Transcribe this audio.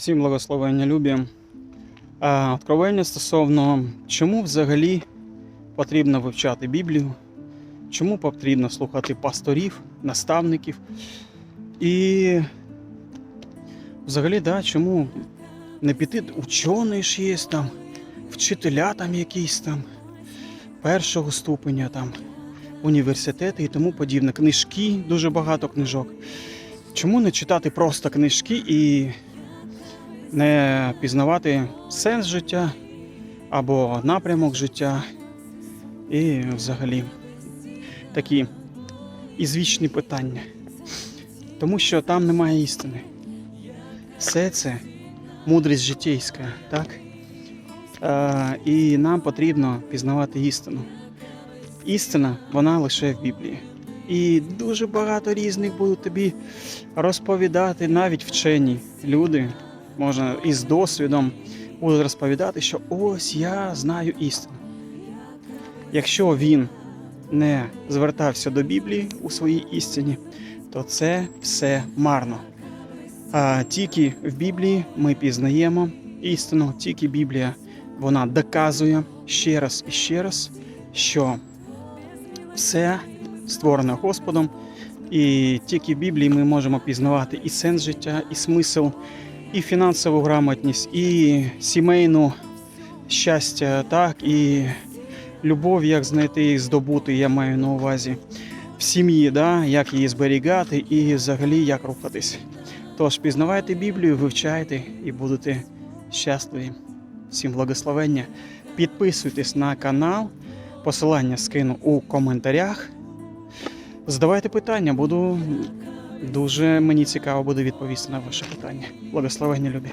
Всім благословення любі. Откровення стосовно чому взагалі потрібно вивчати Біблію, чому потрібно слухати пасторів, наставників. І взагалі, да, чому не піти учений ж є там, вчителя там якісь там, першого ступеня, там, університети і тому подібне. Книжки, дуже багато книжок. Чому не читати просто книжки і не пізнавати сенс життя або напрямок життя, і взагалі такі ізвічні питання. Тому що там немає істини. Все це мудрість життєйська, так? Е, і нам потрібно пізнавати істину. Істина, вона лише в Біблії. І дуже багато різних будуть тобі розповідати навіть вчені люди, можна із досвідом будуть розповідати, що ось я знаю істину. Якщо він не звертався до Біблії у своїй істині, то це все марно. А тільки в Біблії ми пізнаємо істину, тільки Біблія вона доказує ще раз і ще раз, що все створено Господом, і тільки в Біблії ми можемо пізнавати і сенс життя, і смисл, і фінансову грамотність, і сімейну щастя, так, і любов, як знайти і здобути, я маю на увазі в сім'ї, да, як її зберігати і взагалі як рухатись. Тож пізнавайте Біблію, вивчайте і будете щасливі. Всім благословення. Підписуйтесь на канал. Посилання скину у коментарях. Задавайте питання, буду дуже мені цікаво буде відповісти на ваше питання. Благословення любі.